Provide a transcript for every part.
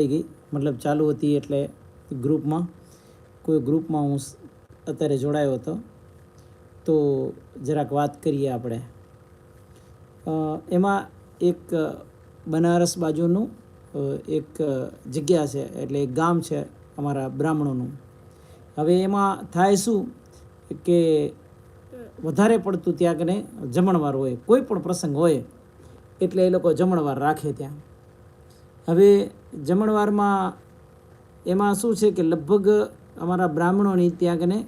થઈ ગઈ. મતલબ ચાલુ હતી એટલે ગ્રુપમાં, કોઈ ગ્રુપમાં હું અત્યારે જોડાયો હતો. તો જરાક વાત કરીએ આપણે. એમાં એક બનારસ બાજુનું એક જગ્યા છે, એટલે એક ગામ છે અમારા બ્રાહ્મણોનું. હવે એમાં થાય શું કે વધારે પડતું ત્યાં કને જમણવાર હોય. કોઈ પણ પ્રસંગ હોય, એટલે એ લોકો જમણવાર રાખે ત્યાં. હવે જમણવારમાં એમાં શું છે કે લગભગ અમારા બ્રાહ્મણોની ત્યાં કને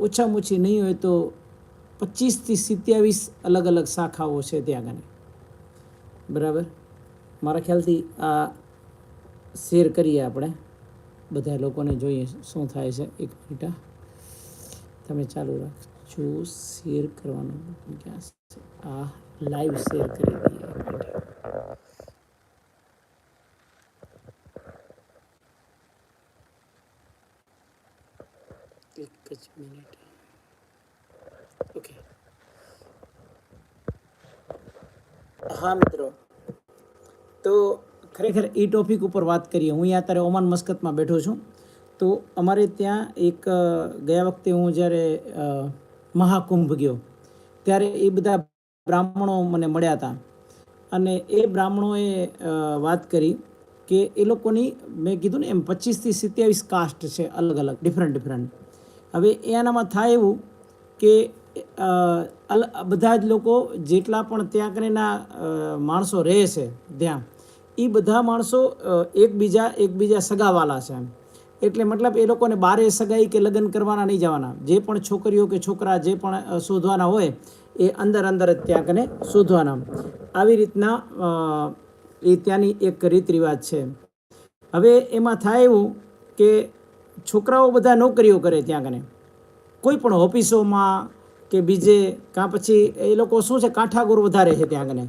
ઓછામાં ઓછી નહીં હોય તો પચીસથી સિત્યાવીસ અલગ અલગ શાખાઓ છે ત્યાં કને. બરાબર? મારા ખ્યાલથી આ શેર કરીએ આપણે. બધા લોકોને જોઈએ શું થાય છે. એક મિનિટ તમે ચાલુ રાખજો. શેર કરવાનું ક્યાં આ લાઈવ શેર કરી દઈએ. એક જ મિનિટ ઓકે હા, મિત્રો. તો ખરેખર એ ટોપિક ઉપર વાત કરીએ. હું અહીંયા અત્યારે ઓમાન મસ્કતમાં બેઠો છું. તો અમારે ત્યાં એક ગયા વખતે હું જ્યારે મહાકુંભ ગયો, ત્યારે એ બધા બ્રાહ્મણો મને મળ્યા હતા. અને એ બ્રાહ્મણોએ વાત કરી કે એ લોકોની મેં કીધું ને એમ પચીસથી સિત્યાવીસ કાસ્ટ છે અલગ અલગ ડિફરન્ટ ડિફરન્ટ હવે એનામાં થાય એવું કે અલ- બધા જ લોકો જેટલા પણ ત્યાં કનેના અ, માણસો રહે છે ત્યાં એ બધા માણસો એકબીજા એકબીજા સગાવાલા છે એટલે મતલબ એ લોકોને બારે સગાઈ કે લગ્ન કરવાના નહીં જવાના. જે પણ છોકરીઓ કે છોકરા જે પણ શોધવાના હોય એ અંદર અંદર જ ત્યાં કને શોધવાના. આવી રીતના એ ત્યાંની એક રીત રિવાજ છે. હવે એમાં થાય એવું કે છોકરાઓ બધા નોકરીઓ કરે ત્યાં કને. કોઈ પણ ઓફિસોમાં કે બીજે કાં પછી એ લોકો શું છે, કાંઠાગોર વધારે છે ત્યાં કને.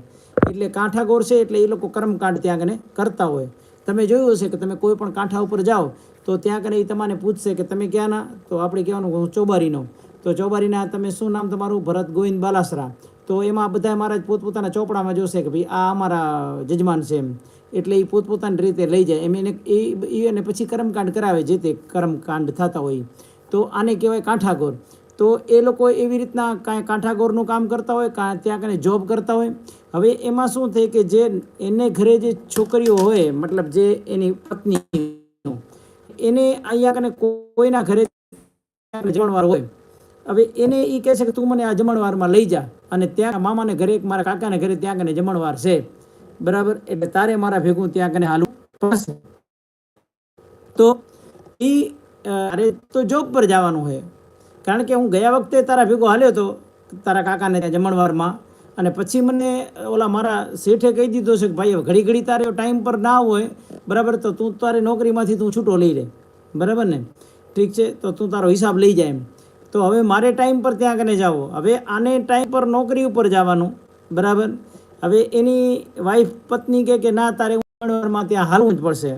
એટલે કાંઠાગોર છે એટલે એ લોકો કર્મકાંડ ત્યાં કને કરતા હોય. તમે જોયું હશે કે તમે કોઈ પણ કાંઠા ઉપર જાઓ, તો ત્યાં કને એ તમને પૂછશે કે તમે ક્યાંના? તો આપણે કહેવાનું ચોબારીનો. તો ચોબારીના તમે શું નામ તમારું? ભરત ગોવિંદ બાલાસરા. તો એમાં બધા મારા પોતપોતાના ચોપડામાં જોશે કે ભાઈ આ અમારા જજમાન છે એમ. એટલે એ પોતપોતાની રીતે લઈ જાય. એમ એને એ એને પછી કર્મકાંડ કરાવે જે તે કર્મકાંડ થતા હોય. તો આને કહેવાય કાંઠાગોર. તો એ લોકો એવી રીતના કાંઈ કાંઠાગોરનું કામ કરતા હોય, કાં, ત્યાં કને જોબ કરતા હોય. હવે એમાં શું થાય કે જે એને ઘરે જે છોકરીઓ હોય, મતલબ જે એની પત્ની એને અહીંયા કને કોઈના ઘરે જમણવાર હોય. હવે એને એ કહે છે કે તું મને આ જમણવારમાં લઈ જા અને ત્યાં મામાને ઘરે મારા કાકાને ઘરે ત્યાં કને જમણવાર છે. બરાબર? એટલે તારે મારા ભેગું ત્યાં કને હાલવું પડશે. તો એ અરે તો જોબ પર જવાનું હોય કારણ કે હું ગયા વખતે તારા ભેગો હાલ્યો હતો તારા કાકાને ત્યાં જમણવારમાં અને પછી મને ઓલા મારા શેઠે કહી દીધો છે કે ભાઈ ઘડી ઘડી તારે ટાઈમ પર ના હોય, બરાબર? તો તું તારી નોકરીમાંથી તું છૂટો લઈ લે. બરાબર ને? ઠીક છે? તો તું તારો હિસાબ લઈ જાય એમ. તો હવે મારે ટાઈમ પર ત્યાં કને જાવો. હવે આને ટાઈમ પર નોકરી ઉપર જવાનું. બરાબર? હવે એની વાઈફ પત્ની કહે કે ના, તારે ઉંમરમાં ત્યાં હાલવું જ પડશે.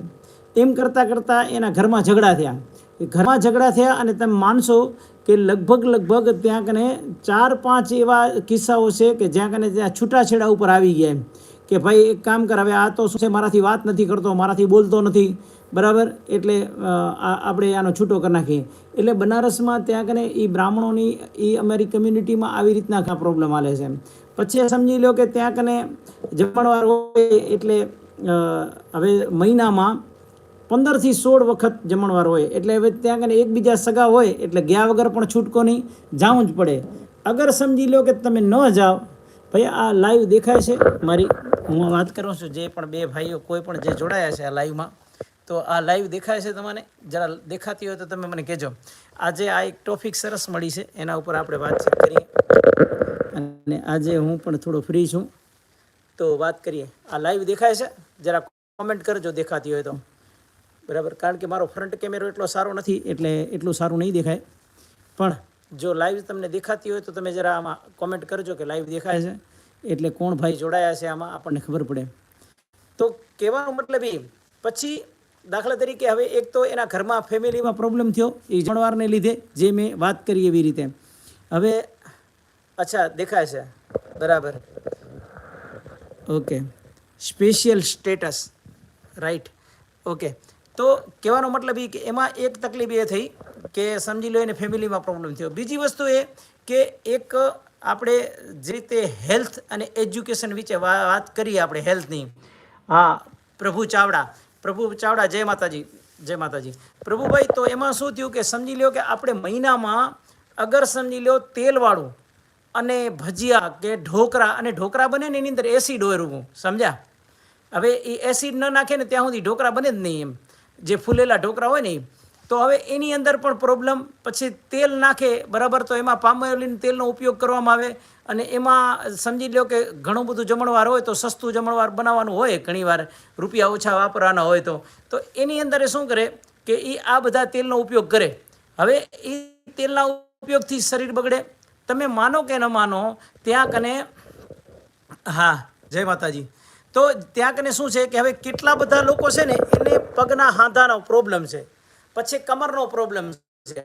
એમ કરતાં કરતાં એના ઘરમાં ઝઘડા થયા. એ ઘરમાં ઝઘડા થયા અને તમે માનશો કે લગભગ લગભગ ત્યાં કને ચાર પાંચ એવા કિસ્સાઓ છે કે જ્યાં કને ત્યાં છૂટાછેડા ઉપર આવી ગયા એમ. કે ભાઈ, એક કામ કર, હવે આ તો શું છે? મારાથી વાત નથી કરતો, મારાથી બોલતો નથી. બરાબર? એટલે આપણે આનો છૂટો કરી નાખીએ. એટલે બનારસમાં ત્યાં કને એ બ્રાહ્મણોની એ અમારી કમ્યુનિટીમાં આવી રીતના પ્રોબ્લેમ આવે છે પછી સમજી લો કે ત્યાં કને જમણવાર હોય એટલે હવે મહિનામાં પંદરથી સોળ વખત જમણવાર હોય. એટલે હવે ત્યાં કને એકબીજા સગા હોય, એટલે ગયા વગર પણ છૂટકો નહીં જાવું જ પડે. અગર સમજી લો કે તમે ન જાઓ, ભાઈ આ લાઈવ દેખાય છે. મારી, હું વાત કરું છું જે પણ બે ભાઈઓ કોઈ પણ જે જોડાયા છે આ લાઈવમાં તો આ લાઈવ દેખાય છે તમને જરા દેખાતી હોય તો તમે મને કહેજો. આજે આ એક ટોપિક સરસ મળી છે. એના ઉપર આપણે વાતચીત કરીએ. અને આજે હું પણ થોડો ફ્રી છું. તો વાત કરીએ. આ લાઈવ દેખાય છે? જરા કોમેન્ટ કરજો દેખાતી હોય તો. બરાબર? કારણ કે મારો ફ્રન્ટ કેમેરો એટલો સારો નથી, એટલે એટલું સારું નહીં દેખાય. પણ જો લાઈવ તમને દેખાતી હોય તો તમે જરા આમાં કોમેન્ટ કરજો કે લાઈવ દેખાય છે. એટલે કોણ ભાઈ જોડાયા છે આમાં આપણને ખબર પડે. તો કહેવાનો મતલબ એ, પછી દાખલા તરીકે હવે એક તો એના ઘરમાં ફેમિલીમાં પ્રોબ્લેમ થયો. એ જણવારને લીધે જે મેં વાત કરી એવી રીતે. હવે, અચ્છા, દેખાય છે. બરાબર. Okay special status right okay તો કહેવાનો મતલબ એ કે એમાં એક તકલીફ એ થઈ કે સમજી લો એને ફેમિલીમાં પ્રોબ્લેમ થયો. બીજી વસ્તુ એ કે એક આપણે જે રીતે હેલ્થ અને એજ્યુકેશન વિશે વાત કરીએ આપણે હેલ્થની હા, પ્રભુ ચાવડા. પ્રભુ ચાવડા, જય માતાજી જય માતાજી. પ્રભુભાઈ, તો એમાં શું થયું કે સમજી લો કે આપણે મહિનામાં અગર સમજી લો તેલવાળું અને ભજીયા કે ઢોકળા અને ઢોકળા બને ને એની અંદર એસિડ હોય રૂપું સમજ્યા? હવે એ એસિડ ન નાખે ને ત્યાં સુધી ઢોકળા બને જ નહીં એમ. જે ફૂલેલા ઢોકળા હોય ને એ. તો હવે એની અંદર પણ પ્રોબ્લેમ પછી તેલ નાખે, બરાબર? તો એમાં પામોલિન તેલનો ઉપયોગ કરવામાં આવે અને એમાં સમજી લો કે ઘણું બધું જમણવાર હોય તો સસ્તું જમણવાર બનાવવાનું હોય ઘણીવાર, રૂપિયા ઓછા વાપરવાના હોય તો. તો એની અંદર એ શું કરે કે એ આ બધા તેલનો ઉપયોગ કરે. હવે એ તેલના ઉપયોગથી શરીર બગડે. તમે માનો કે ન માનો, ત્યાં કને હા, જય માતાજી. તો ત્યાં કને શું છે કે હવે કેટલા બધા લોકો છે ને, એને પગના હાંધાનો પ્રોબ્લેમ છે. પછી કમરનો પ્રોબ્લેમ છે.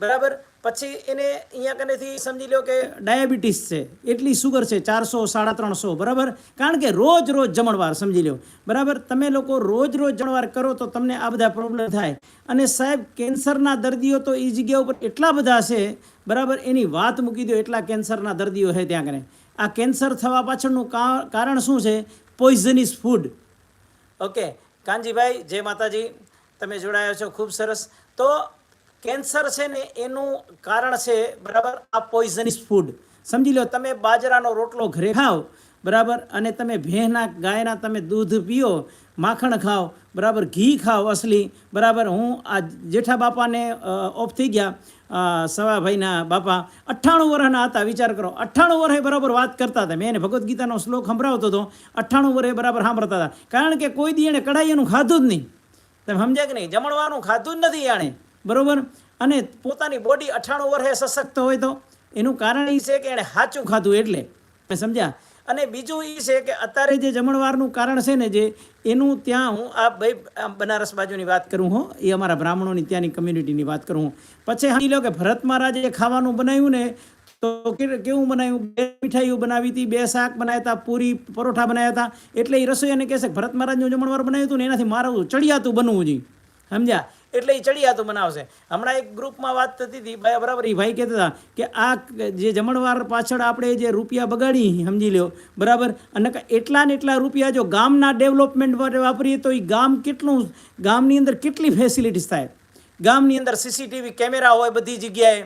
બરાબર? પછી એને અહીંયા કનેથી સમજી લો કે ડાયાબિટીસ છે, એટલી સુગર છે, ચારસો, સાડા ત્રણસો, બરાબર? કારણ કે રોજ રોજ જમણવાર, સમજી લો બરાબર? તમે લોકો રોજ રોજ જમણવાર કરો તો તમને આ બધા પ્રોબ્લેમ થાય. અને સાહેબ, કેન્સરના દર્દીઓ તો એ જગ્યા ઉપર એટલા બધા છે, બરાબર? એની વાત મૂકી દો, એટલા કેન્સરના દર્દીઓ છે ત્યાં કને. આ કેન્સર થવા પાછળનું કારણ શું છે? પોઈઝનિસ ફૂડ ઓકે કાનજીભાઈ, જય માતાજી. તમે જોડાયા છો, ખૂબ સરસ. તો કેન્સર છે ને, એનું કારણ છે, બરાબર, આ પોઈઝનિસ ફૂડ. સમજી લો, તમે બાજરાનો રોટલો ઘરે ખાઓ, બરાબર, અને તમે ભેંના ગાયના તમે દૂધ પીઓ, માખણ ખાઓ, બરાબર, ઘી ખાઓ અસલી, બરાબર, હું આ જેઠા બાપાને ઓફ થઈ ગયા સવાભાઈના બાપા, અઠ્ઠાણું વર્ષના હતા, વિચાર કરો, અઠ્ઠાણું વર્ષે બરાબર વાત કરતા હતા, મેં એને ભગવદ્ ગીતાનો શ્લોક સંભળાવતો હતો, અઠ્ઠાણું વર્ષે બરાબર સાંભળતા હતા. કારણ કે કોઈ દી એણે કઢાઈ એનું ખાધું જ નહીં. તમે સમજ્યા કે નહીં? જમણવાનું ખાધું જ નથી એણે બરોબર? અને પોતાની બોડી અઠાણું વર્ષે સશક્ત હોય તો? એનું કારણ એ છે કે એણે સાચું ખાધું એટલે. સમજ્યા? અને બીજું એ છે કે અત્યારે જે જમણવારનું કારણ છે ને જે, એનું ત્યાં હું આ ભાઈ બનારસ બાજુની વાત કરું હું. એ અમારા બ્રાહ્મણોની ત્યાંની કમ્યુનિટીની વાત કરું હું. પછી સમજી લો કે ભરત મહારાજે ખાવાનું બનાવ્યું ને તો કેવું બનાવ્યું બે મીઠાઈઓ બનાવી હતી, બે શાક બનાવ્યા હતા, પૂરી પરોઠા બનાવ્યા હતા. એટલે એ રસોઈયાને કહેશે ભરત મહારાજનું જમણવાર બનાવ્યું હતું ને એનાથી મારું ચડિયાતું બનવું જોઈએ સમજ્યા? એટલે એ ચડિયાતું બનાવશે. હમણાં એક ગ્રુપમાં વાત થતી હતી બરાબર એ ભાઈ કહેતા હતા કે આ જે જમણવાર પાછળ આપણે જે રૂપિયા બગાડી, સમજી લ્યો, બરાબર? અને એટલા ને એટલા રૂપિયા જો ગામના ડેવલપમેન્ટ માટે વાપરીએ તો એ ગામ કેટલું, ગામની અંદર કેટલી ફેસિલિટીઝ થાય? ગામની અંદર સીસીટીવી કેમેરા હોય બધી જગ્યાએ.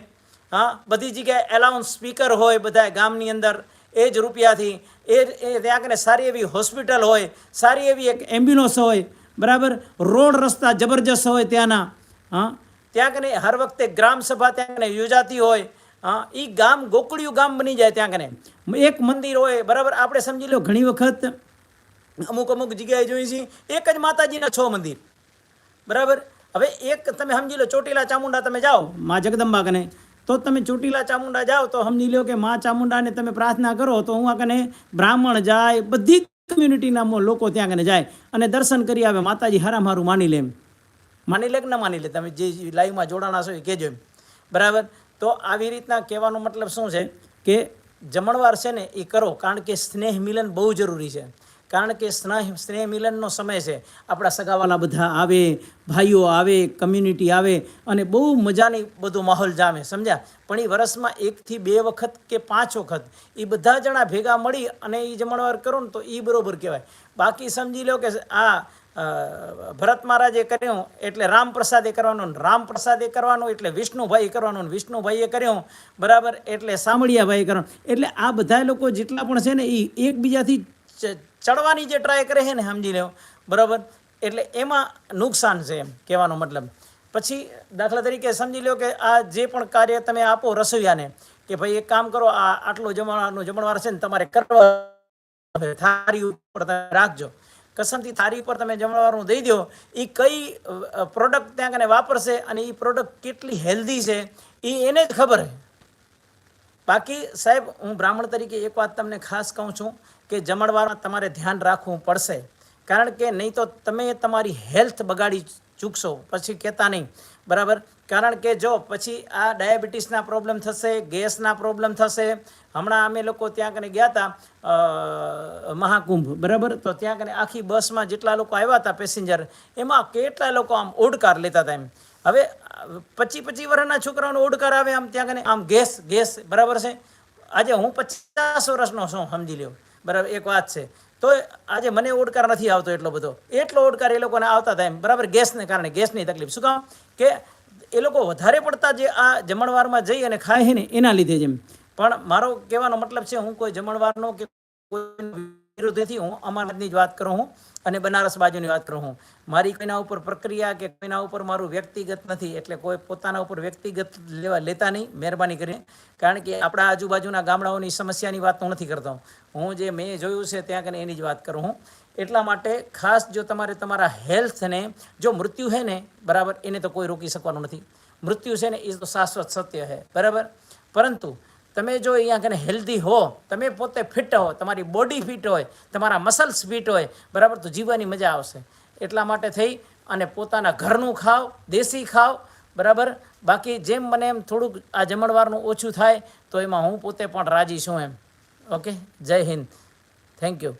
હા, બધી જગ્યાએ એલાઉન્સ સ્પીકર હોય બધા ગામની અંદર, એ જ રૂપિયાથી, એ એ ત્યાં કને સારી એવી હોસ્પિટલ હોય, સારી એવી એક એમ્બ્યુલન્સ હોય, બરાબર? રોડ રસ્તા જબરજસ્ત હોય ત્યાંના, હા? ત્યાં કને હર વખતે ગ્રામ સભા ત્યાં કને યોજાતી હોય, હા? એ ગામ ગોકળિયું ગામ બની જાય ત્યાં કને એક મંદિર હોય, બરાબર? આપણે સમજી લો ઘણી વખત અમુક અમુક જગ્યાએ જોઈએ છીએ, એક જ માતાજીના છ મંદિર, બરાબર? હવે એક તમે સમજી લો ચોટીલા ચામુંડા તમે જાઓ, મા જગદંબા કને તો તમે ચોટીલા ચામુંડા જાઓ તો સમજી લો કે મા ચામુંડાને તમે પ્રાર્થના કરો તો હું કને બ્રાહ્મણ જાય, બધી કમ્યુનિટીના લોકો ત્યાં કને જાય અને દર્શન કરી આવે. માતાજી હારામારું માની લે એમ. માની લે કે ન માની લે? તમે જે લાઈવમાં જોડાણા છો એ કહેજો એમ. બરાબર? તો આવી રીતના કહેવાનો મતલબ શું છે કે જમણવાર છે ને એ કરો, કારણ કે સ્નેહ મિલન બહુ જરૂરી છે. કારણ કે સ્નેહ સ્નેહ મિલનનો સમય છે. આપણા સગાવાલા બધા આવે, ભાઈઓ આવે કમ્યુનિટી આવે અને બહુ મજાની બધો માહોલ જામે, સમજ્યા? પણ એ વરસમાં એકથી બે વખત કે પાંચ વખત એ બધા જણા ભેગા મળી અને એ જમણવાર કરો ને તો એ બરાબર કહેવાય. બાકી સમજી લો કે આ ભરત મહારાજે કર્યું એટલે રામ પ્રસાદે કરવાનું રામ પ્રસાદે કરવાનું એટલે વિષ્ણુભાઈએ કરવાનું વિષ્ણુભાઈએ કર્યું, બરાબર? એટલે સામળિયાભાઈએ કરવાનું. એટલે આ બધા લોકો જેટલા પણ છે ને એ એકબીજાથી ચડવાની જે ટ્રાય કરે છે ને, સમજી લો બરાબર? એટલે એમાં નુકસાન છે એમ, કહેવાનો મતલબ. પછી દાખલા તરીકે સમજી લો કે આ જે પણ કાર્ય તમે આપો રસોઈયાને, કે ભાઈ એક કામ કરો, આ આટલો જમવાનો, જમણવાર છે ને, તમારે કરવા થારી ઉપર તમે રાખજો. કસમથી થારી ઉપર તમે જમણવારનું દઈ દો એ કઈ પ્રોડક્ટ ત્યાં કને વાપરશે અને એ પ્રોડક્ટ કેટલી હેલ્ધી છે એ એને જ ખબર છે. બાકી સાહેબ, હું બ્રાહ્મણ તરીકે એક વાત તમને ખાસ કહું છું. કે જમણવારમાં તમારે ધ્યાન રાખવું પડશે. કારણ કે નહીં તો તમે તમારી હેલ્થ બગાડી ચૂકશો. પછી કહેતા નહીં. બરાબર? કારણ કે જો પછી આ ડાયાબિટીસના પ્રોબ્લેમ થશે, ગેસના પ્રોબ્લેમ થશે. હમણાં અમે લોકો ત્યાં કને ગયા હતા મહાકુંભ. બરાબર? તો ત્યાં કને આખી બસમાં જેટલા લોકો આવ્યા હતા પેસેન્જર, એમાં કેટલા લોકો આમ ઓડકાર લેતા હતા એમ. હવે, પચી પચી વર્ષના છોકરાઓનો ઓડકાર આવે આમ ત્યાં કને આમ ગેસ ગેસ. બરાબર છે? આજે હું પચાસ વર્ષનો છું, સમજી લ્યો. બરાબર, એક વાત છે. તો આજે મને ઓડકાર નથી આવતો એટલો બધો. એટલો ઓડકાર એ લોકોને આવતા હતા એમ. બરાબર, ગેસને કારણે, ગેસની તકલીફ. શું કામ? કે એ લોકો વધારે પડતા જે આ જમણવારમાં જઈ અને ખાય ને, એના લીધે જ એમ. પણ મારો કહેવાનો મતલબ છે, હું કોઈ જમણવારનો કે કોઈ વિરુદ્ધ નથી હું અમાનતની જ વાત કરું હું અને બનારસ બાજુની વાત કરું હું. મારી કોઈના ઉપર પ્રક્રિયા કે કોઈના ઉપર મારું વ્યક્તિગત નથી એટલે કોઈ પોતાના ઉપર વ્યક્તિગત લેવા લેતા નહીં, મહેરબાની કરીને. કારણ કે આપણા આજુબાજુના ગામડાઓની સમસ્યાની વાત હું નથી કરતો. હું જે મેં જોયું છે ત્યાં કને એની જ વાત કરું હું. એટલા માટે ખાસ જો તમારે તમારા હેલ્થને, જો મૃત્યુ છે ને, બરાબર, એને તો કોઈ રોકી શકવાનું નથી. મૃત્યુ છે ને એ તો શાશ્વત સત્ય છે બરાબર? પરંતુ તમે જો અહીંયા કને હેલ્ધી હો, તમે પોતે ફિટ હો, તમારી બોડી ફિટ હોય, તમારા મસલ્સ ફિટ હોય, બરાબર? તો જીવવાની મજા આવશે. એટલા માટે થઈ અને પોતાના ઘરનું ખાવ, દેશી ખાવ, બરાબર? બાકી જેમ મને એમ થોડુંક આ જમણવારનું ઓછું થાય, તો એમાં હું પોતે પણ રાજી છું એમ. ઓકે? જય હિન્દ. Thank you